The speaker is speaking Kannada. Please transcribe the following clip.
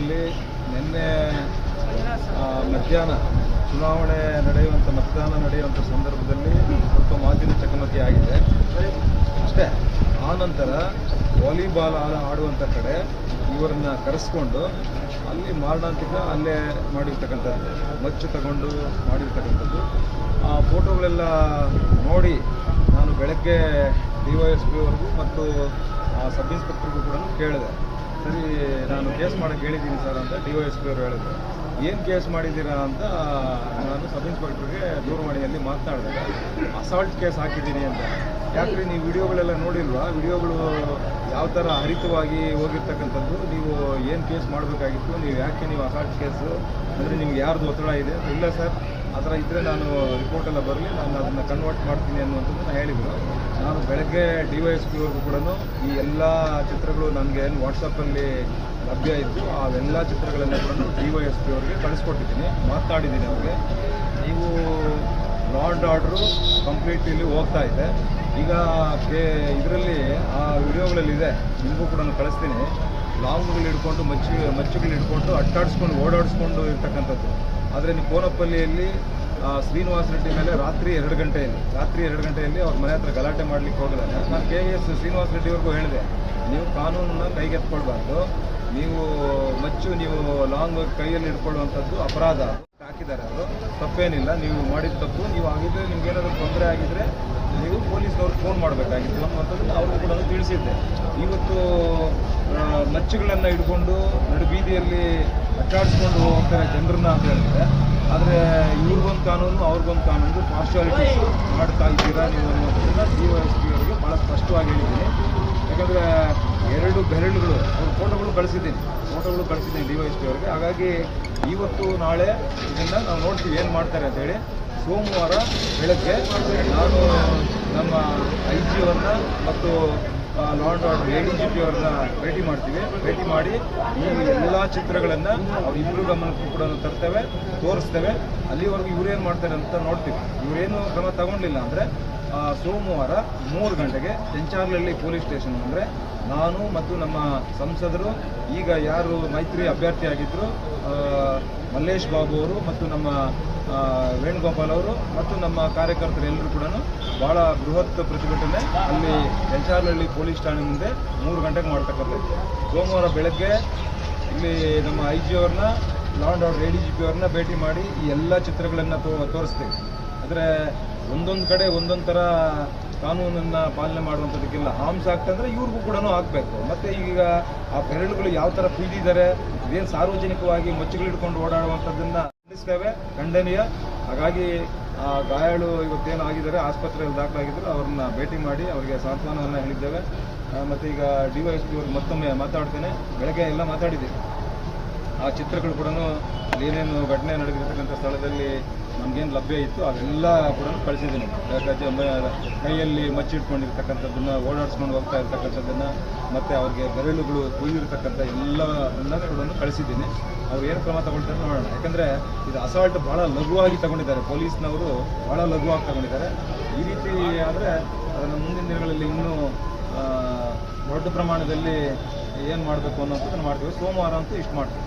ಕ್ಷೇತ್ರದಲ್ಲಿ ನಿನ್ನೆ ಮಧ್ಯಾಹ್ನ ಚುನಾವಣೆ ನಡೆಯುವಂಥ ಮತದಾನ ನಡೆಯುವಂಥ ಸಂದರ್ಭದಲ್ಲಿ ಸ್ವಲ್ಪ ಮಾತಿನ ಚಕಮಕಿ ಆಗಿದೆ. ಅಷ್ಟೇ, ಆ ನಂತರ ವಾಲಿಬಾಲ್ ಆಡುವಂಥ ಕಡೆ ಇವರನ್ನ ಕರೆಸ್ಕೊಂಡು ಅಲ್ಲಿ ಮಾರಣಾಂತಿಕ ಅಲ್ಲೇ ಮಾಡಿರ್ತಕ್ಕಂಥದ್ದು, ಮಚ್ಚು ತಗೊಂಡು ಮಾಡಿರ್ತಕ್ಕಂಥದ್ದು. ಆ ಫೋಟೋಗಳೆಲ್ಲ ನೋಡಿ ನಾನು ಬೆಳಗ್ಗೆ ಡಿ ವೈ ಎಸ್ ಪಿ ಮತ್ತು ಸಬ್ ಇನ್ಸ್ಪೆಕ್ಟರ್ಗೂ ಕೂಡ ಕೇಳಿದೆ. ಸರಿ, ನಾನು ಕೇಸ್ ಮಾಡೋಕ್ಕೆ ಹೇಳಿದ್ದೀನಿ ಸರ್ ಅಂತ ಡಿ ಒ ಎಸ್ ಪಿ ಅವರು ಹೇಳಿದ್ರು. ಏನು ಕೇಸ್ ಮಾಡಿದ್ದೀರಾ ಅಂತ ನಾನು ಸಬ್ ಇನ್ಸ್ಪೆಕ್ಟರ್ಗೆ ದೂರವಾಣಿಯಲ್ಲಿ ಮಾತನಾಡಿದಾಗ ಅಸಾಲ್ಟ್ ಕೇಸ್ ಹಾಕಿದ್ದೀನಿ ಅಂತ. ಯಾಕ್ರಿ, ನೀವು ವಿಡಿಯೋಗಳೆಲ್ಲ ನೋಡಿಲ್ವಾ? ವಿಡಿಯೋಗಳು ಯಾವ ಥರ ಹರಿತವಾಗಿ ಹೋಗಿರ್ತಕ್ಕಂಥದ್ದು? ನೀವು ಏನು ಕೇಸ್ ಮಾಡಬೇಕಾಗಿತ್ತು? ನೀವು ಯಾಕೆ ನೀವು ಅಸಾಲ್ಟ್ ಕೇಸು? ಅಂದರೆ ನಿಮ್ಗೆ ಯಾರ್ದು ಒತ್ತಡ ಇದೆ? ಇಲ್ಲ ಸರ್. ಆ ಥರ ಇದ್ದರೆ ನಾನು ರಿಪೋರ್ಟ್ ಎಲ್ಲ ಬರಲಿ, ನಾನು ಅದನ್ನು ಕನ್ವರ್ಟ್ ಮಾಡ್ತೀನಿ ಅನ್ನುವಂಥದ್ದನ್ನು ಹೇಳಿದರು. ನಾನು ಬೆಳಗ್ಗೆ ಡಿ ವೈ ಎಸ್ ಪಿ ಅವ್ರಿಗೂ ಕೂಡ ಈ ಎಲ್ಲ ಚಿತ್ರಗಳು ನನಗೆ ಏನು ವಾಟ್ಸಪ್ಪಲ್ಲಿ ಲಭ್ಯ ಇತ್ತು ಅವೆಲ್ಲ ಚಿತ್ರಗಳನ್ನು ಕೂಡ ಡಿ ವೈ ಎಸ್ ಪಿ ಅವ್ರಿಗೆ ಕಳಿಸ್ಕೊಟ್ಟಿದ್ದೀನಿ, ಮಾತಾಡಿದ್ದೀನಿ ಅವ್ರಿಗೆ. ನೀವು ಲಾ ಆ್ಯಂಡ್ ಆರ್ಡ್ರು ಕಂಪ್ಲೀಟ್ ಇಲ್ಲಿ ಹೋಗ್ತಾ ಇದೆ. ಈಗ ಕೆ, ಇದರಲ್ಲಿ ಆ ವಿಡಿಯೋಗಳಲ್ಲಿದೆ ನಿಮಗೂ ಕೂಡ ನಾನು ಕಳಿಸ್ತೀನಿ ಲಾಂಗ್ಗಳು ಹಿಡ್ಕೊಂಡು, ಮಚ್ಚಿ, ಮಚ್ಚುಗಳು ಹಿಡ್ಕೊಂಡು, ಅಟ್ಟಾಡಿಸ್ಕೊಂಡು, ಓಡಾಡಿಸ್ಕೊಂಡು ಇರ್ತಕ್ಕಂಥದ್ದು. ಆದರೆ ನೀವು ಕೋನಪ್ಪಲ್ಲಿಯಲ್ಲಿ ಶ್ರೀನಿವಾಸ ರೆಡ್ಡಿ ಮೇಲೆ ರಾತ್ರಿ ಎರಡು ಗಂಟೆಯಲ್ಲಿ, ರಾತ್ರಿ ಎರಡು ಗಂಟೆಯಲ್ಲಿ ಅವ್ರ ಮನೆ ಹತ್ರ ಗಲಾಟೆ ಮಾಡ್ಲಿಕ್ಕೆ ಹೋಗಿದ್ದಾರೆ ನಾನು ಕೆ ಎಸ್ ಶ್ರೀನಿವಾಸ ರೆಡ್ಡಿವರೆಗೂ ಹೇಳಿದೆ, ನೀವು ಕಾನೂನನ್ನ ಕೈಗೆತ್ಕೊಳ್ಬಾರ್ದು ನೀವು ಮಚ್ಚು, ನೀವು ಲಾಂಗ್ ಕೈಯಲ್ಲಿ ಇಟ್ಕೊಳ್ಳುವಂಥದ್ದು ಅಪರಾಧ. ಹಾಕಿದ್ದಾರೆ ಅವರು, ತಪ್ಪೇನಿಲ್ಲ, ನೀವು ಮಾಡಿದ ತಪ್ಪು, ನೀವು ಆಗಿದ್ರೆ ನಿಮ್ಗೆ ಏನಾದರೂ ತೊಂದರೆ ಆಗಿದ್ರೆ ನೀವು ಪೊಲೀಸ್ನವ್ರಿಗೆ ಫೋನ್ ಮಾಡಬೇಕಾಗಿತ್ತು ಅನ್ನುವಂಥದ್ದು ಅವ್ರಿಗೂ ಕೂಡ ತಿಳಿಸಿದ್ದೆ. ಇವತ್ತು ಆ, ಮಚ್ಚುಗಳನ್ನು ಹಿಡ್ಕೊಂಡು ನಡು ಬೀದಿಯಲ್ಲಿ ಅಟ್ಟಾಡಿಸ್ಕೊಂಡು ಹೋಗ್ತಾರೆ ಜನರನ್ನ ಅಂತ ಹೇಳಿದ್ರೆ ಆದರೆ ಇವ್ರಿಗೊಂದು ಕಾನೂನು ಅವ್ರಿಗೊಂದು ಕಾನೂನು ಪಾರ್ಶಾಲಿಟಿ ಮಾಡ್ತಾ ಇದ್ದೀರಾ ನೀವು ಅನ್ನುವಂಥದ್ದನ್ನ ಡಿ ವೈ ಎಸ್ ಪಿ ಅವರಿಗೆ ಭಾಳ ಸ್ಪಷ್ಟವಾಗಿ ಹೇಳಿದ್ದೀನಿ. ಯಾಕಂದರೆ ಎರಡು ಬೆರಳುಗಳು ಅವ್ರ ಫೋಟೋಗಳು ಕಳಿಸಿದ್ದೀನಿ ಫೋಟೋಗಳು ಕಳಿಸಿದ್ದೀನಿ ಡಿ ವೈ ಎಸ್ ಪಿ ಅವರಿಗೆ ಹಾಗಾಗಿ ಇವತ್ತು ನಾಳೆ ಇದನ್ನು ನಾವು ನೋಡ್ತೀವಿ ಏನು ಮಾಡ್ತಾರೆ ಅಂತೇಳಿ ಸೋಮವಾರ ಬೆಳಗ್ಗೆ ನಾನು ನಮ್ಮ ಐ ಜಿ ಮತ್ತು law and order A D G P ಅವ್ರನ್ನ ಭೇಟಿ ಮಾಡ್ತೀವಿ. ಭೇಟಿ ಮಾಡಿ ಈ ಎಲ್ಲ ಚಿತ್ರಗಳನ್ನು ಅವರಿಬ್ಬರು ಗಮನಕ್ಕೂ ಕೂಡ ತರ್ತೇವೆ, ತೋರಿಸ್ತೇವೆ. ಅಲ್ಲಿವರೆಗೂ ಇವ್ರೇನು ಮಾಡ್ತಾರೆ ಅಂತ ನೋಡ್ತೀವಿ. ಇವರೇನು ಕ್ರಮ ತಗೊಂಡಿಲ್ಲ ಅಂದರೆ ಸೋಮವಾರ ಮೂರು ಗಂಟೆಗೆ ಚೆಂಚಾರ್ಲಹಳ್ಳಿ ಪೊಲೀಸ್ ಸ್ಟೇಷನ್ ಅಂದರೆ ನಾನು ಮತ್ತು ನಮ್ಮ ಸಂಸದರು, ಈಗ ಯಾರು ಮೈತ್ರಿ ಅಭ್ಯರ್ಥಿಯಾಗಿದ್ದರು ಮಲ್ಲೇಶ್ ಬಾಬು ಅವರು ಮತ್ತು ನಮ್ಮ ವೇಣುಗೋಪಾಲ್ ಅವರು ಮತ್ತು ನಮ್ಮ ಕಾರ್ಯಕರ್ತರು ಎಲ್ಲರೂ ಕೂಡ ಭಾಳ ಬೃಹತ್ ಪ್ರತಿಭಟನೆ ಅಲ್ಲಿ ಚೆಂಚಾರ್ಲಹಳ್ಳಿ ಪೊಲೀಸ್ ಠಾಣೆ ಮುಂದೆ ಮೂರು ಗಂಟೆಗೆ ಮಾಡ್ತಕ್ಕಂಥದ್ದು. ಸೋಮವಾರ ಬೆಳಗ್ಗೆ ಇಲ್ಲಿ ನಮ್ಮ ಐ ಜಿ ಅವ್ರನ್ನ ಲಾಂಡ್ ಅವ್ರ ಎ ಡಿ ಜಿ ಪಿ ಅವ್ರನ್ನ ಭೇಟಿ ಮಾಡಿ ಈ ಎಲ್ಲ ಚಿತ್ರಗಳನ್ನು ತೋ, ತೋರಿಸ್ತೀವಿ. ಅಂದರೆ ಒಂದೊಂದು ಕಡೆ ಒಂದೊಂದು ಥರ ಕಾನೂನನ್ನು ಪಾಲನೆ ಮಾಡುವಂಥದ್ದಕ್ಕೆಲ್ಲ ಹಾಮ್ಸ್ ಆಗ್ತಂದ್ರೆ ಇವ್ರಿಗೂ ಕೂಡ ಆಗಬೇಕು. ಮತ್ತು ಈಗ ಆ ಬೆರಳುಗಳು ಯಾವ ಥರ ಕುಯ್ದಿದ್ದಾರೆ ಇದೇನು ಸಾರ್ವಜನಿಕವಾಗಿ ಮಚ್ಚುಗಳಿಡ್ಕೊಂಡು ಓಡಾಡುವಂಥದ್ದನ್ನು ಖಂಡಿಸ್ತೇವೆ, ಖಂಡನೀಯ. ಹಾಗಾಗಿ ಆ ಗಾಯಾಳು ಇವತ್ತೇನು ಆಗಿದ್ದಾರೆ, ಆಸ್ಪತ್ರೆಯಲ್ಲಿ ದಾಖಲಾಗಿದ್ದರು ಅವ್ರನ್ನ ಭೇಟಿ ಮಾಡಿ ಅವರಿಗೆ ಸಾಂತ್ವನವನ್ನು ಹೇಳಿದ್ದೇವೆ. ಮತ್ತು ಈಗ ಡಿ ವೈ ಎಸ್ ಪಿ ಅವ್ರಿಗೆ ಮತ್ತೊಮ್ಮೆ ಮಾತಾಡ್ತೇನೆ. ಬೆಳಗ್ಗೆ ಎಲ್ಲ ಮಾತಾಡಿದ್ದೀವಿ. ಆ ಚಿತ್ರಗಳು ಕೂಡ ಏನೇನು ಘಟನೆ ನಡೆದಿರ್ತಕ್ಕಂಥ ಸ್ಥಳದಲ್ಲಿ ನಮಗೇನು ಲಭ್ಯ ಇತ್ತು, ಅದೆಲ್ಲ ಕೂಡ ಕಳಿಸಿದ್ದೀನಿ. ಕೈಯಲ್ಲಿ ಮಚ್ಚಿಟ್ಕೊಂಡಿರ್ತಕ್ಕಂಥದ್ದನ್ನು, ಓಡಾಡಿಸ್ಕೊಂಡು ಹೋಗ್ತಾ ಇರ್ತಕ್ಕಂಥದ್ದನ್ನು, ಮತ್ತು ಅವ್ರಿಗೆ ಬೆರಳುಗಳು ಕುಯ್ದಿರ್ತಕ್ಕಂಥ ಎಲ್ಲವನ್ನ ಕೂಡ ಕಳಿಸಿದ್ದೀನಿ. ಅವ್ರು ಏನು ಕ್ರಮ ತಗೊಳ್ತಾರೆ ನೋಡೋಣ. ಯಾಕಂದರೆ ಇದು ಅಸಾಲ್ಟ್ ಭಾಳ ಲಘುವಾಗಿ ತಗೊಂಡಿದ್ದಾರೆ. ಪೊಲೀಸ್ನವರು ಭಾಳ ಲಘುವಾಗಿ ತಗೊಂಡಿದ್ದಾರೆ. ಈ ರೀತಿ ಆದರೆ ಅದನ್ನು ಮುಂದಿನ ದಿನಗಳಲ್ಲಿ ಇನ್ನೂ ದೊಡ್ಡ ಪ್ರಮಾಣದಲ್ಲಿ ಏನು ಮಾಡಬೇಕು ಅನ್ನೋಂಥದ್ದನ್ನು ಮಾಡ್ತೀವಿ. ಸೋಮವಾರ ಅಂತೂ ಇಷ್ಟು ಮಾಡ್ತೀವಿ.